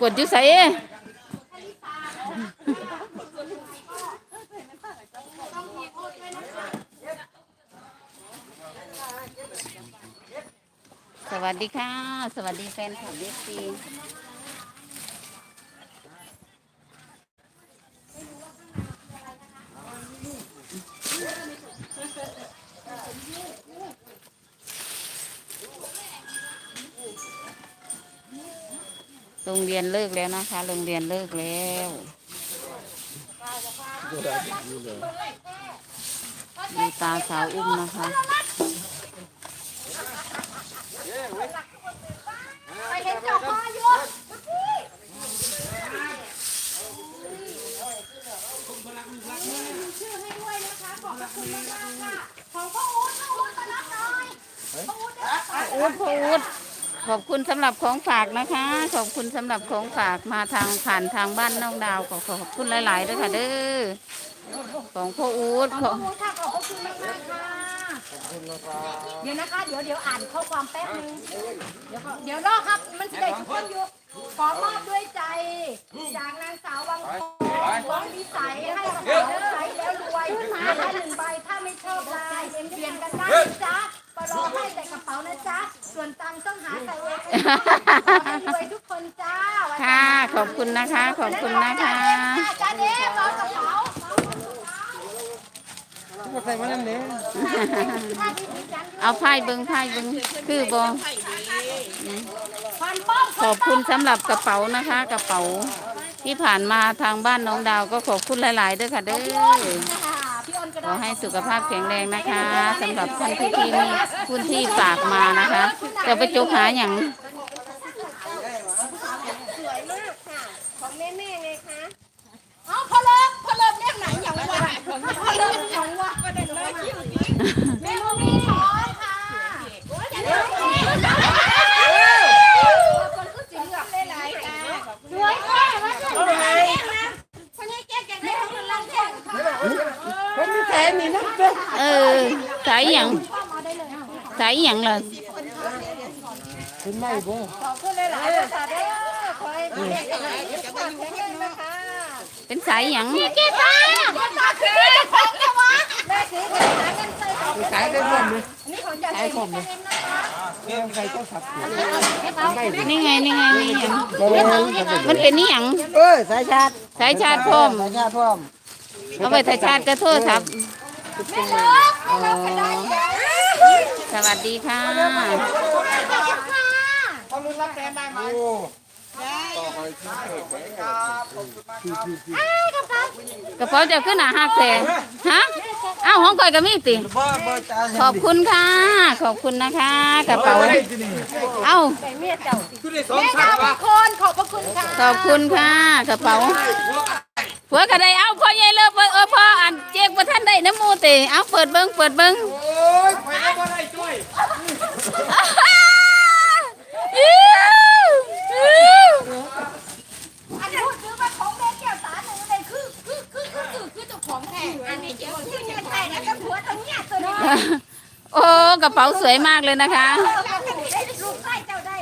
กดอยู่ใส่สวัสดีค่ะ สวัสดีแฟนคลับเด็กซี เรียนเลิกแล้วนะคะ โรงเรียนเลิกแล้วมีตาสาวอุ้มนะคะไปเห็นเจ้าพ่ออยู่ชื่อให้ด้วยนะคะขอบพระคุณมากๆค่ะของพ่ออู๊ดพ่ออู๊ดมารับหน่อยพ่ออู๊ดได้รับหน่อยอูดพออูด ขอบคุณสำหรับของฝากนะคะ ขอบคุณสำหรับของฝากมาทางผ่านทางบ้านน้องดาวขอขอบคุณหลายๆด้วยค่ะเด้อของพ่ออูดขพ่อออู๊ดค่ะขอบพระคุณมากๆค่ะเดี๋ยวนะคะ เดี๋ยวเดี๋ยวอ่านข้อความแป๊บนึง เดี๋ยวขอเดี๋ยวรอครับ มันจะได้ทุกคนอยู่ ขอมอบด้วยใจ จากนางสาววังทองวังวิสัยให้กระเป๋าใช้แล้วรวยหาได้หนึ่งใบถ้าไม่ชอบลายเปลี่ยนกันได้นะจ๊ะ ปรอให้แต่กระเป๋านะจ๊ะ ส่วนตังค์ต้องหาใส่เองขอให้รวยทุกคนจ้าวันนี้ค่ะ ขอบคุณนะคะ ขอบคุณนะคะ จ้าเด้เมากระเป๋าใส่มาแล้วเนี่ยถ้าที่ดิฉันเอาไพ่เบิ้งไพ่เบิ้งคือบอพันป้องขอบคุณสำหรับกระเป๋านะคะ กระเป๋าที่ผ่านมาทางบ้านน้องดาวก็ขอบคุณหลาย ๆ ด้วยค่ะเด้อพี่อ้นก็ ขได้อให้สุขภาพแข็งแรงนะคะสำหรับท่านที่ที่มีพื้นที่ฝากมานะคะจะไปจุกหาอย่างของแม่แม่ไงคะเอาพอเลิกพอเลิกเรียกไหนอย่างวะพอเลิกอย่างวะก็ได้เลยแม่ลูกมีช้อนค่ะอย่าลืมคนก็สิเลือกได้หลายจ้าด้วยแค่ว่าจะไหนนะคนนี้แก้แก้ได้ทั้งลังแท่งค่ะ มั นมีแสนนี่นะเด้อเออ สายอย่างเข้ามาได้เลยสายอย่างล่ะเป็นไม่บ่ขอบคุณหลายๆค่ะเด้อขอให้แม่แข็งแรงทุกคนแข็งแรงนะคะเป็นสายอย่างเก็บฟ้าฟ้าคือจะของแค่วะแม่ซื้อกันหาเงินใส่ของขายได้ร่วมเลยนี่ของจะใส่ของนะคะเรื่องใครก็สับอยู่ไม่บ่นี่ไงนี่ไงนี่ไงบ่เลยมันเป็นนี่หยังเออสายชาร์จสายชาร์จพร้อมสายชาร์จพร้อมเอาไปถ่ายชาร์จกระโท ษครับไม่เลิกไม่เลิกกันได้สวัสดีค่ะโอ้กระเป๋าจะขึ้นหนาหักแต่ฮะเอ้าห้องก่อยก็มีติบ่บ่ตาขอบคุณค่ะ ขอบคุณนะคะกระเป๋าเอ้าแม่ดาวคนขอบพระคุณค่ะ ขอบคุณค่ะกระเป๋า ผัวก็ได้เอ้าพ่อใหญ่เลิกเออพ่ออันเจ๊กว่าท่านได้น้ำมูติเอ้าเปิดเบิ้งเปิดเบิ้งโอ้ยไปได้บ่ได้ช่วยอิ๊วอิ๊วอันนี้พูดซื้อมาของแม่แก้วสารหนึ่งเลยคือคือคือคือคือคือเจ้าของแท้อันนี้เจ้าของที่เนี่ยแต่แล้วก็ผัวทั้งเนี่ยตัวนี้โอ้กระเป๋าสวยมากเลยนะคะได้ลูกไส้เจ้าได้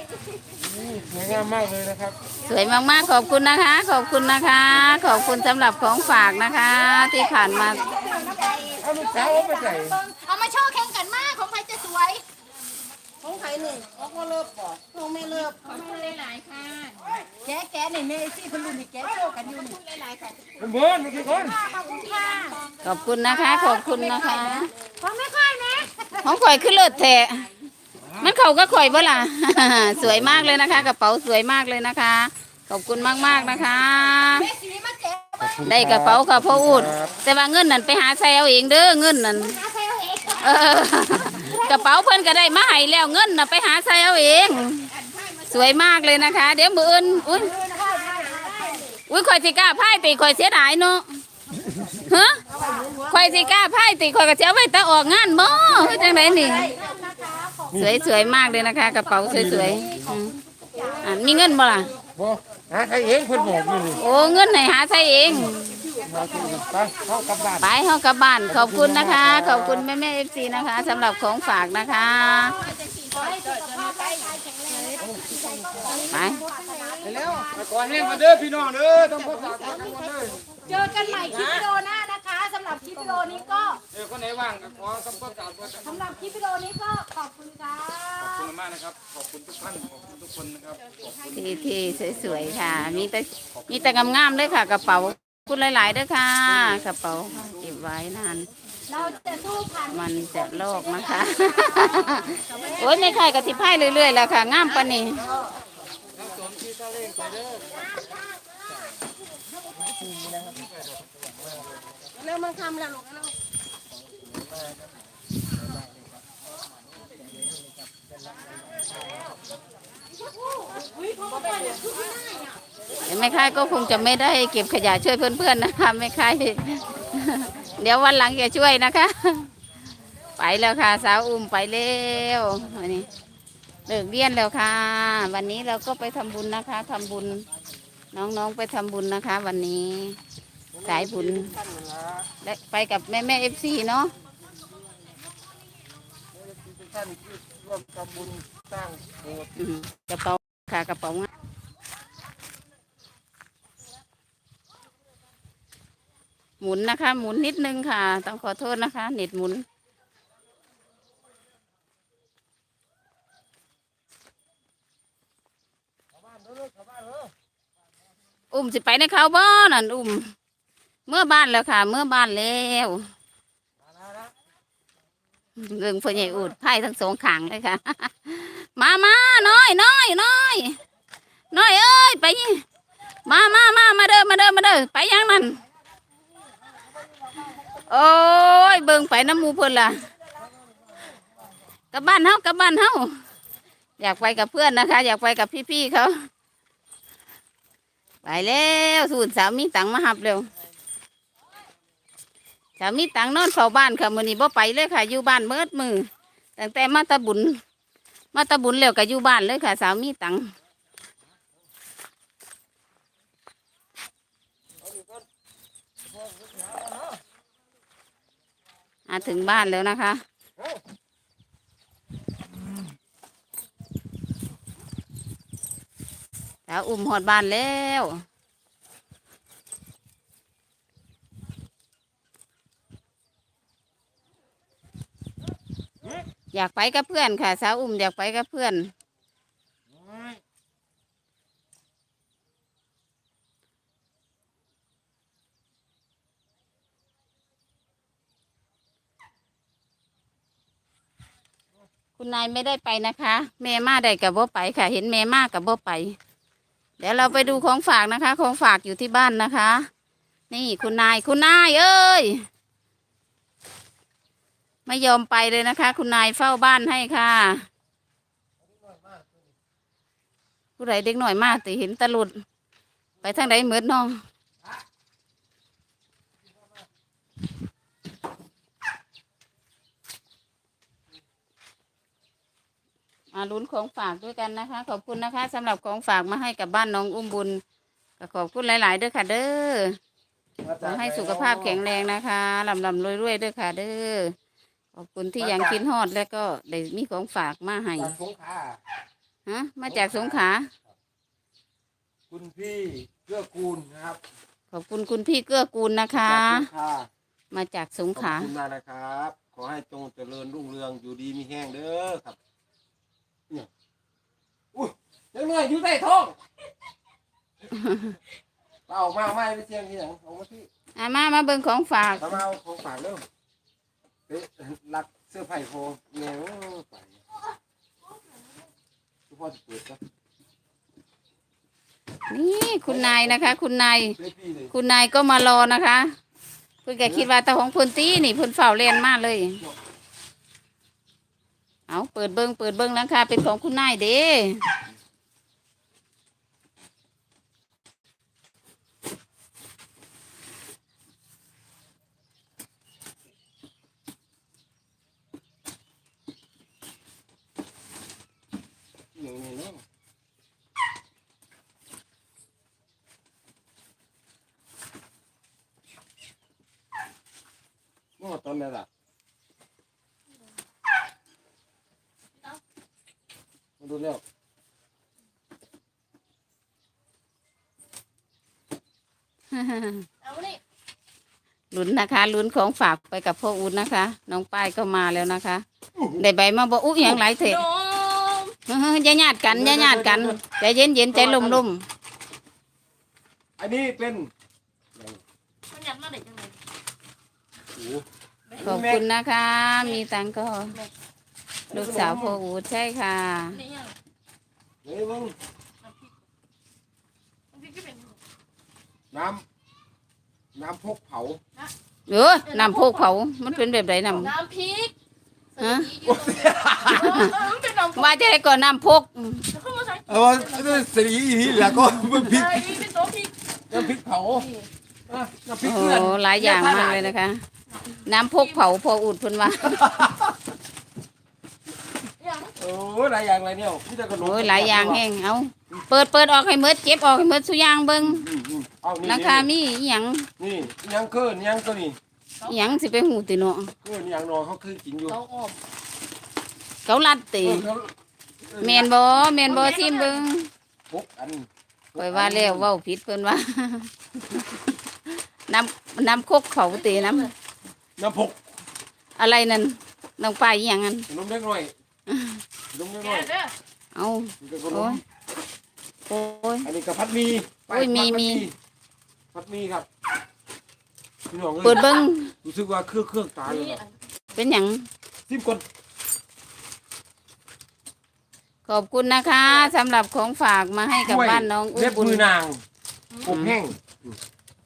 สวยงามมากเลยนะครับ สวยมากๆขอบคุณนะคะ ขอบคุณนะคะ ขอบคุณสำหรับของฝากนะคะ ที่ผ่านมาเอาลูกสาวเอาไปใส่เอามาโชว์แข่งกันมากของใครจะสวย ของใครหนึ่งออกมาเลิฟก่อนน้องไม่เลิฟไม่ได้หลายค่ะแกแกนี่เมซี่คนรุ่นนี่แกโชว์กันอยู่นี่หลายค่ะผมเบิ่นทุกคนขอบคุณค่ะขอบคุณนะคะ ขอบคุณนะคะ ของไม่ค่อยนะของข่อยขึ้นเลิศแท้ มันเขาก็ข่อยบ่ล่ะ สวยมากเลยนะคะ กระเป๋าสวยมากเลยนะคะ ขอบคุณมากๆนะคะ ได้กระเป๋าค่ะพ่ออูดแต่ว่าเงินนั่นไปหาใส่เอาเองเด้อเงินนั่นกระเป๋าเพิ่นก็ได้มาให้แล้วเงินน่ะไปหาใส่เอาเอง สวยมากเลยนะคะ เดี๋ยวมืออื่นอุ้ยอุ้ยข่อยสิกล้าพ่ายตีข่อยเสียดายเนาะฮะข่อยสิกล้าพ่ายตีข่อยก็จะเอาไว้แต่ออกงานบ่เฮ็ดจังไดนี่ สวยสวยมากเลยนะคะ กระเป๋าสวยสวยๆอืมอะมีเงินบ่ล่ะ บ่หาใครเองเพิ่นบอกอยู่นี่โอ้เงินไหนหาใส่เอง มาคุยกันไปเข้ากลับบ้าน ไปเฮากลับบ้านขอบคุณนะคะ ขอบคุณแม่แม่เอฟซีนะคะสำหรับของฝากนะคะขอให้สุขภาพร่างกายแข็งแรงไปเร็วก่อนแห้งมาเด้อพี่น้องเด้อต้องพบปะกันก่อนเด้อ เจอกันใหม่คลิปวิดีโอหน้านะคะสำ หรับคลิปวิดีโอนี้ก็เออคนไหนว่างก็ขอต้องพบปะกันสำหรับคลิปวิดีโอนี้ก็ขอบคุณค่ะขอบคุณมากนะครับ ขอบคุณทุกท่าน ขอบคุณทุกคนนะครับ ขอบคุณที่ที่สวยๆค่ะ มีแต่มีแต่งามๆเลยค่ะ กระเป๋าขอบคุณหลายๆเด้วยค่ะ กระเป๋าเก็บไว้นาน เราจะสู้ผ่านมันจะลอกนะคะ โอ้ยไม่ใครกระติพายเรื่อยๆแล้วค่ะ งามปานนี้เร็วมันทำแล้วลูกแล้วเดี๋ยวแม่ค่ายก็คงจะไม่ได้เก็บขยะช่วยเพื่อนๆนะคะแม่ค่ายเดี๋ยววันหลังจะช่วยนะคะ ไปแล้วค่ะ สาวอุ้มไปเร็ววันนี้เลิกเรียนแล้วค่ะ วันนี้เราก็ไปทำบุญนะคะทำบุญน้องๆไปทำบุญนะคะ วันนี้ สายบุญไปกับแม่แม่เอฟซีเนาะท่านร่วมทำบุญสร้างโบสถ์กระเป๋าค่ะกระเป๋างหมุนนะคะ หมุนนิดนึงค่ะ ต้องขอโทษนะคะ เน็ตหมุนอุ้มสิไปในเขาบ้านั่นอุ้ม เมื่อบ้านแล้วค่ะ เมื่อบ้านแล้วเรื่องพ่อใหญ่อุดไพ่ทั้งสองขางเลยค่ะ มามาน้อยน้อยน้อยน้อยเอ้ย ไปนี่มามามามาเด้อมาเด้อมาเด้อไปยังนั่นโอ้ยเบิ่งไปน้ำมูเพิ่อนล่ะกลับบ้านเฮากลับบ้านเฮาอยากไปกับเพื่อนนะคะ อยากไปกับพี่ๆเขาไปแล้วสูนสามีตังมาหับเร็ว สามีตังนอนเฝ้าบ้านค่ะมื้อนี้บ่ไปเลยค่ะ อยู่บ้านเมิดมือตั้งแต่มาตะบุญ มาตะบุญแล้วก็อยู่บ้านเลยค่ะ สามีตังมาถึงบ้านแล้วนะคะแล้วอุ้มหอดบ้านแล้ว อยากไปกับเพื่อนค่ะ สาวอุ้มอยากไปกับเพื่อน คุณนายไม่ได้ไปนะคะแม่มาได้กับบ่ไปค่ะ เห็นแม่มากับบ่ไป เดี๋ยวเราไปดูของฝากนะคะ ของฝากอยู่ที่บ้านนะคะ นี่คุณนายคุณนายเอ้ย ไม่ยอมไปเลยนะคะ คุณนายเฝ้าบ้านให้ค่ะผู้ใดเด็กหน่อยมากแต่เห็นตะลุด ไปทางใดเหมือนน้องมาลุ้นของฝากด้วยกันนะคะ ขอบคุณนะคะสำหรับของฝากมาให้กับบ้านน้องอุ้มบุญก็ขอบคุณหลาย ๆ ด้วยค่ะ เด้อขอให้สุขภาพแข็งแรงนะคะลำลำรวยรวยๆด้วยค่ะ เด้อ ขอบคุณที่ยังคิดฮอดแล้วก็ได้มีของฝากมาให้จากสงขลาฮะมาจากสงขลาคุณพี่เกื้อกูลนะครับขอบคุณคุณพี่เกื้อกูลนะคะ จากสงขลามาจากสงขขอบลาคุณมากนะครับ ขอให้จงเจริญรุ่งเรืองอยู่ดีมีแห้งเด้อครับเนี่ยอุ้ยยังหน่อยอยู่ใต้ท้องเอามาไม่ไปเชียงที่ไหนเอามาที่อะมามาเบิ่งของฝาก ทำเอาของฝากเริ่มเอ๊ะรักเสื้อไผ่โฟเนี่ยโอ้ไปทุกพ่อจะเปิดครับนี่คุณนายนะคะ คุณนายเสื้อพี่เลยคุณนายก็มารอนะคะเพื่อนก็คิดว่าแตาของเพื้นตีนี่เพื้นเฝ้าเล่นมากเลย เอาเปิดเบิ้งเปิดเบิ้งนะคะเป็นของคุณนายเด้ ต้นนั่นแหละมาดูแล้วนี่ลุ้นนะคะลุ้นของฝากไปกับพ่ออุ้นนะคะ น้องป้ายก็มาแล้วนะคะได้ใบมาบอกอุ้ยอย่างไรเถอะอย่าหยาดกันอย่าหยาดกันใจเย็นเย็นใจลุ่มลุ่มอันนี้เป็นมันยาดมาได้จังเลย ขอบคุณนะคะ มีตังค์ก็ ลูกสาวพ่ออูดใช่ค่ะนี่ยังเฮ้ยมึงน้ำพริกน้ำพริกที่เป็นน้ำน้ำพกเผาเออน้ำโพกเผา มันเป็นแบบไหนน้น้ำพริกฮะเออเออมันเป็นน้ำพำริกว่าจะได้ก่อนน้ำโพกเข้ามาใส่เอาว่าสีอีนี่แหละก็มันพริกใส่เป็นโต๊ะพริกน้ำพริกเผาอะน้ำพริกโอ้เกลือนหลายอย่างมากเลยนะคะ น้ำโพกเผาพ่ออูดเพิ่นว่าอย่างโอ้ยหลายอย่างอะไรเนี่ยพี่จะขนมโอ้ยหลายอย่างแห้งเอาเปิดเปิดออกให้หมดเก็บออกให้หมดสุอยางเบิ่งอืมอืมเอานี่ราคามีอีหยังนี่ยังเกินยังตัวนี้อีหยังสิไปหูติเนาะเกินยังนอนเขาคือกินอยู่เราออมเขาลัดติเออเขาแม่นบ่แม่นบ่ซิมเบิ่งพกอันข่อยว่าแล้วเว้าผิดเพิ่นว่าน้ำน้ำโคกเขาติน้ น้ำพกำอะไรนั่นน้องป้ายอีหยังนั่นขนมเล็กหน่อยขนมเล็กหแกน่อยเด้อเอานี่ก็ขนโอ้มยโอ้ย อันนี้กับพัดมีโอ้ยมีมี พัดมีครับพี่น้องเปิเอ้ดยเบิ่งรู้สึกว่าเครื่องเครื่องตายเลยนี่ครับเป็นหยังซิมก่อนขอบคุณนะคะสำหรับของฝากมาให้กับบ้านน้องอุ้เล็มบบุญมือนางอบแห้งอืม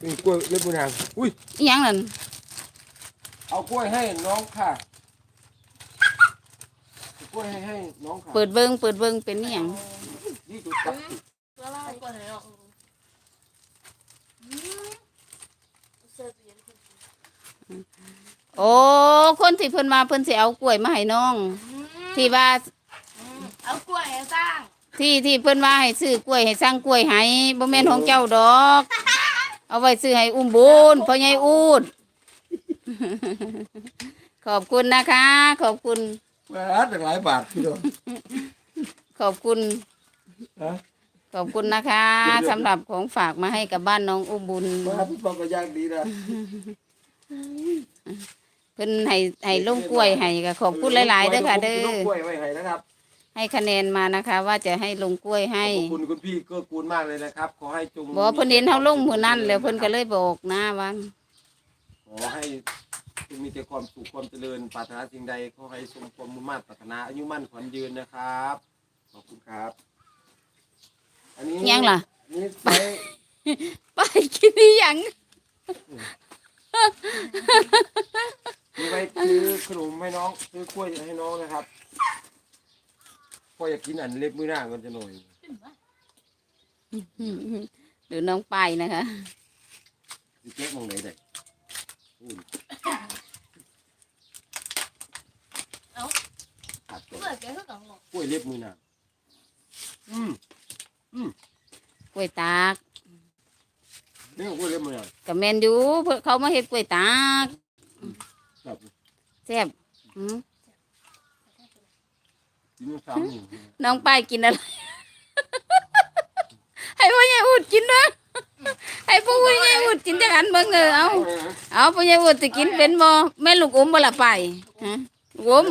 นี่กล้วยเล็บมือนางอุ้ยอีหยังนั่น เอากล้วยให้น้องค่ะเอากล้วยให้ให้น้องค่ะเปิดเบิ่งเปิดเบิ่งเป็นอีหยังนี่ดูจับตัวอะไรก่อนเลยเนาะอืมเสื้อตัวเย็นขึ้นโอ้คนที่เพิ่นมาเพิ่นสิเอากล้วยมาให้น้องอืมที่ว่าอืมเอากล้วยให้สร้างที่ที่เพิ่นว่าให้ซื้อกล้วยให้สร้างกล้วยให้บ่แม่นของเจ้าดอก เอาไว้ซื้อให้อุ้มบุญพ่อใหญ่อูด ขอบคุณนะคะ ขอบคุณแหวนตั้งหลายบาทพี่น้อง ขอบคุณ ฮะ ขอบคุณนะคะสำหรับของฝากมาให้กับบ้านน้องอุ้มบุญมาพี่บอกก็ยากดีนะเพิ่นให้ให้ลงกล้วยให้ก็ขอบคุณหลายๆเด้อค่ะเด้ลองกล้วยไว้ให้นะครับ ให้คะแนนมานะคะ ว่าจะให้ลงกล้วยให้ขอบคุณคุณพี่เกื้อกูลมากเลยนะครับ ขอให้จงบอกว่าเพิ่นเห็นเฮาลงมื้อนั้นแล้วเพิ่นก็เลยบอกนะว่า ขอให้จงมีแต่ความสุขความเจริญปรารถนาสิ่งใดขอให้สมความมุ่งมั่นปรารถนาอายุมั่นขวัญยืนนะครับ ขอบคุณครับ อันนี้ยังล่ะ นี่ไปไปกินอีหยังนี่ไปซื้อขนมให้น้องซื้อกล้วยให้น้องนะครับพ่ออยากกินอันเล็บมือหน้ากันจะหน่อยหรือน้องไปนะคะสิเจ๊กมองไหนได้ อุ้ยขาดตัวเสื้อแกคือกันหรอกกล้วยเล็บมือหน้าอืมกล้วยตากนี่กล้วยเล็บมือหน้ากับแมนอยู่เพิ่นเขามาเฮ็ดกล้วยตากครับแซ่บอืมกินน้ำซ้ำนี่น้องไปกินอะไร ให้พ่อใหญ่อุดกินด้วย ให้พ่อใหญ่อุดกินจังอันเบิ่งเออเอาเอาพ่อใหญ่อุดสิกินเป็นบ่แม่ลูกอมบ่ละไปฮะลูกอม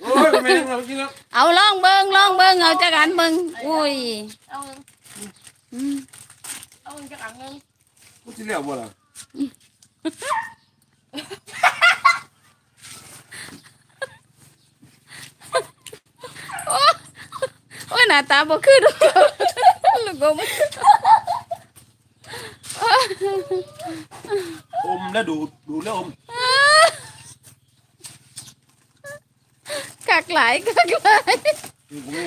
โอ้ยไม่ได้เรากินแล้วเอาลองเบิ่งลองเบิ่งเอาจักอันเบิ่งอุ้ยเอาเงินอืมเอาเงินจากอังเงินกูจะเลี้ยวบ่ล่ะโอ้ยหน้าตาบ่คือดอกลูกอม อมแล้วดูดดูดแล้วอมคักหลายคักหลายดูกูนี่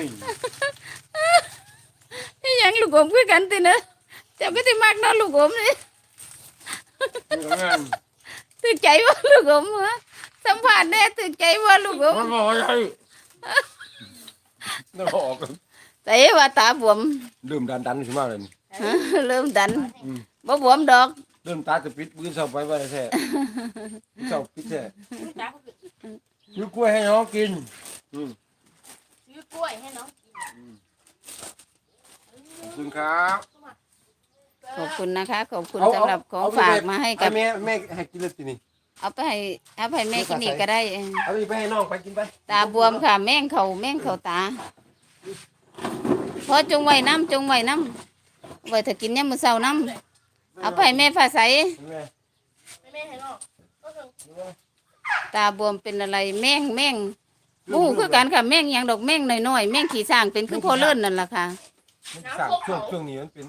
นี่ยังลูกอมคือกันตินะเจ้าก็สิมักเนาะลูกอมนี่มันก็งานตึกใจว่าลูกอมฮะสัมผัสแน่ตึกใจว่าลูกอมมันบอกอะไรน่าออกแต่ว่าตาบวมเริ่มดันดันขึ้นมาเลยนี่ฮะเริ่มดันอืม บ่บวมดอก เริ่มตาจะปิดมือเสาไปว่าแท้มือเสาปิดแท้จักซื้อกล้วยให้น้องกิน อืมซื้อกล้วยให้น้องกินขอบคุณครับเออขอบคุณนะคะ ขอบคุณเอาสำหรับของเไปฝากมาให้กับแม่แม่ให้กินเลยทีนี้เอาไปให้เอาไปให้แม่กินอีกก็ได้เออเอาไปให้น้องไปกินไป ตาบวมค่ะ แม่งเขาแม่งเขาตาพอจงไว้น้ำจงไว้น้ำไว้ถ้ากินเนี่ยามมือเช้าน้ำ เอาไปให้แม่ฟ้าใส แม่ตาบวมเป็นอะไรแม่งแม่งบู้คือกันค่ะแม่งอย่างดอกแม่งน้อยๆแม่งขี่สร้างเป็นคือพอเลื่อนนั่นแหละค่ะ มันสั่งช่วงช่วงนี้มันเป็น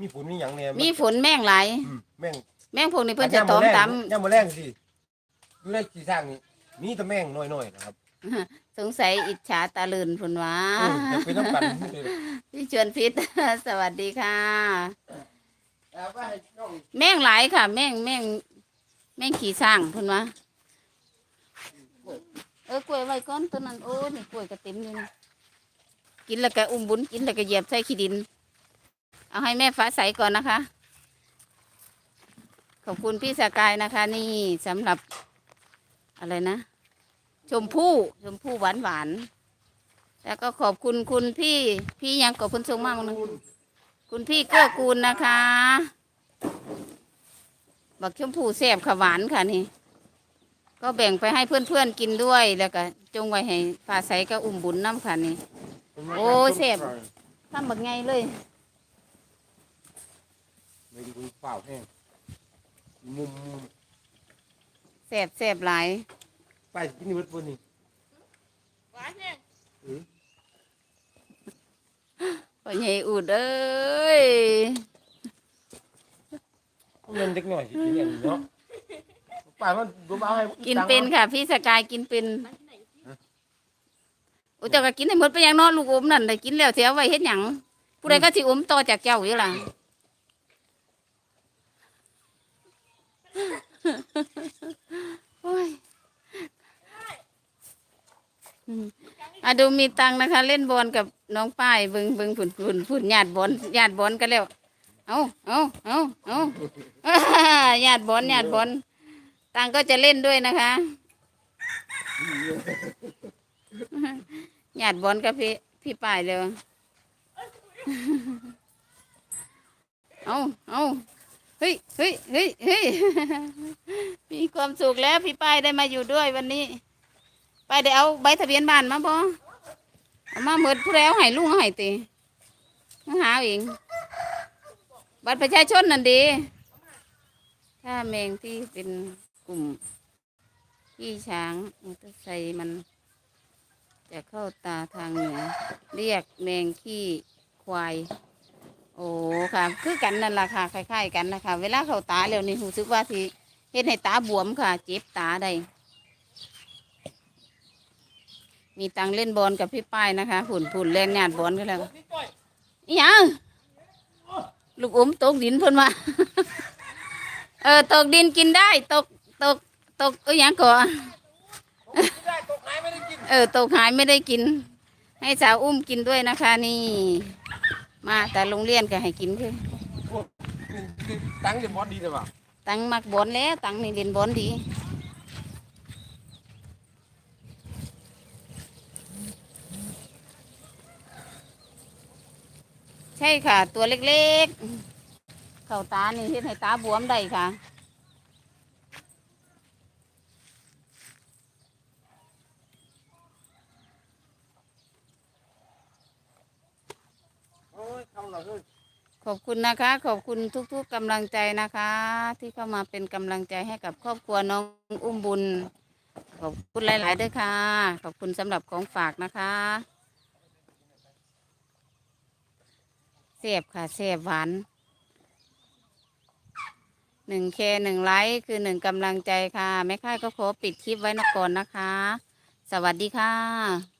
มีฝนมีหยังแน่มีฝนแม่งหลายอืมแม่งแม่งพวกนี้เพิ่นจะตอมตำย่ามมาแรงสิอยู่ในสีสร้างนี่มีแต่แม่งน้อยๆนะครับสงสัยอิจฉาตาเลืนพุ่นว่าเอออยากเป็นน้ำกันพี่ชวนพิษ สวัสดีค่ะ แม่งหลายค่ะ แม่งแม่งแม่งขี่สร้างพุ่นว่าเออกล้วยไว้ก้อนตัวนั้นโอ้นี่กล้วยกระติ๋มอยู่นี่กินแล้วก็อุ้มบุญกินแล้วก็เหยียบใส่ขี้ดิน เอาให้แม่ฟ้าใสก่อนนะคะ ขอบคุณพี่สกายนะคะ นี่สำหรับอะไรนะ ชมพู่ชมพู่หวานหวานแล้วก็ขอบคุณคุณพี่พี่ยังขอบคุณทรงมากนะ คุณพี่เกื้อกูลนะคะ บักชมพู่แซ่บค่ะหวานค่ะนี่ ก็แบ่งไปให้เพื่อนๆกินด้วยแล้วก็จงไว้ให้ฟ้าใสก็อุ่มบุญน้ำค่ะนี่ โอ้เสพทำบักไงเลยไม่ดูเปล่าแห้งมุมมุมแซ่บแซ่บหลายไปกินนี่วัดบนนี่ พ่อใหญ่อูดเอ้ยเงินเด็กหน่อยสิกินอย่างนี้เนาะป่ามันบ่เอาให้กินเป็นค่ะ พี่สกายกินเป็นโอ้เจ้าก็กินให้หมดไปอย่างเนอนลูกอมนั่นได้กินแล้วเสียไว้เฮ็ดหยังผู้ใดก็สิอมต่อจากเจ้าอยู่ล่ะโอ้ยอืม อะดูมีตังนะคะ เล่นบอลกับน้องป้ายบิงบิงผุนผุนผุนญาติบอลญาติบอลกันแล้วเอาเอาเอาเอาญาติบอลญาติบอลตังก็จะเล่นด้วยนะคะญาติบอลกับพี่พี่ป้ายเลยเอาเอาเฮ้ยเฮ้ยเฮ้ยเฮ้ยมีความสุขแล้วพี่ป้ายได้มาอยู่ด้วยวันนี้ ไป้ายได้เอาใบทะเบียนบ้านมาบ่เอามาหมดผู้แล้วให้ลุงเอาให้ตีมาหาเองบัตรประชาชนนั่นดีถ้าแมงที่เป็นกลุ่มขี้ช้างมอเตอร์ไซค์มัน จะเข้าตาทางเหนือ เรียกแมงขี้ควาย โอ้ค่ะ คือกันนั่นแหละค่ะคล้ายๆกันนะคะ เวลาเข้าตาแล้วนี่รู้สึกว่าสิเฮ็ดให้ตาบวมค่ะ เจ็บตาได้ มีตังเล่นบอลกับพี่ป้ายนะคะผุนผุนเล่นงานบอลก็แล้วอีหยังลูกอมตกดินเพิ่นว่าเออตกดินกินได้ ตกตกตกเอ้ยหยังก่อนได้ตกหายไม่ได้กินเออตกหายไม่ได้กิน ให้สาวอุ้มกินด้วยนะคะ นี่ มาแต่โรงเรียนก็ให้กินคือตั้งเดี๋ยวบอสดีเลยว่ะตังมักบอลแล้ว ตังนี่เล่นบอลดี ช่ค่ะ ตัวเล็กๆ เข้าตานี่เฮ็ดให้ตาบวมได้ค่ะโอ้ยเข้าเราเลยขอบคุณนะคะ ขอบคุณทุกๆกำลังใจนะคะ ที่เข้ามาเป็นกำลังใจให้กับครอบครัวน้องอุ้มบุญ ขอบคุณหลายๆด้วยค่ะ ขอบคุณสำหรับของฝากนะคะ เสียบค่ะเสียบหวานหนึ่งเคหนึ่งไลค์คือหนึ่งกำลังใจค่ะแม่ค่ายก็ขอปิดคลิปไว้นก่อนนะคะ สวัสดีค่ะ